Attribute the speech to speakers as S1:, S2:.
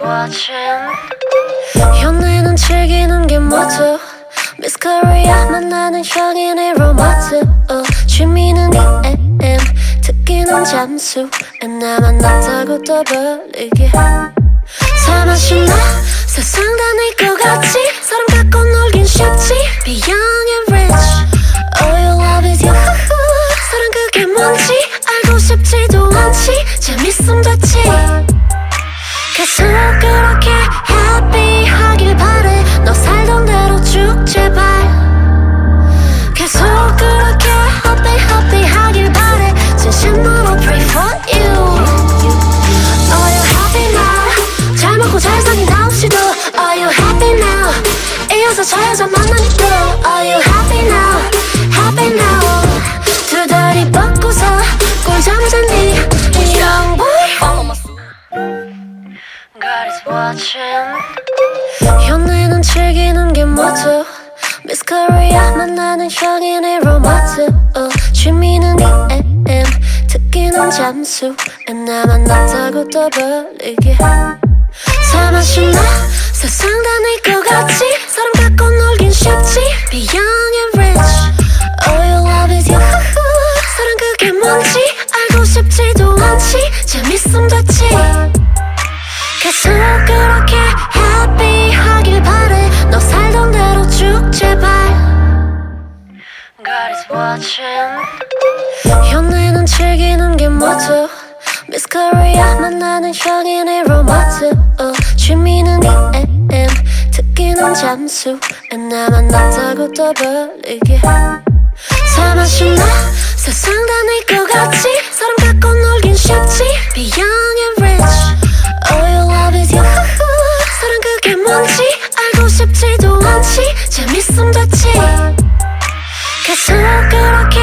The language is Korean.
S1: watching 연애는 즐기는 게 모두 미스 코리아. 만나는 향인의 로마트 어, 취미는 EM 특기는 잠수. 나만 낫다고 떠벌리게. 다 마시나? 세상 다 내 것 같지 사람 갖고 저 여자 만나니까 Are you happy now? Happy now? 두 다리 뻗고서 꿀 잠 자니? young boy. God is watching. 연애는 즐기는 게 모두 미스 코리아 만나는 향인의 로마트. 어, 취미는 EM 특기는 잠수. 나만 낫다고 떠벌리게. 다 마시나? 세상 다내것 같지 뭔지 알고 싶지도 않지. 재밌음 됐지 계속 그렇게 happy 하길 바래. 너 살던 대로 쭉 제발. God is watching. 연애는 즐기는 게 모두 미스 코리아 만나는 향인의 로마트 어, 취미는 EM 특기는 잠수. 나만 낫다고 떠벌리게. 다마 것 같지? 사람 갖고 놀긴 쉽지? Be young and rich All you love is you 사랑 그게 뭔지 알고 싶지도 않지? 재밌음 좋지? 계속 그렇게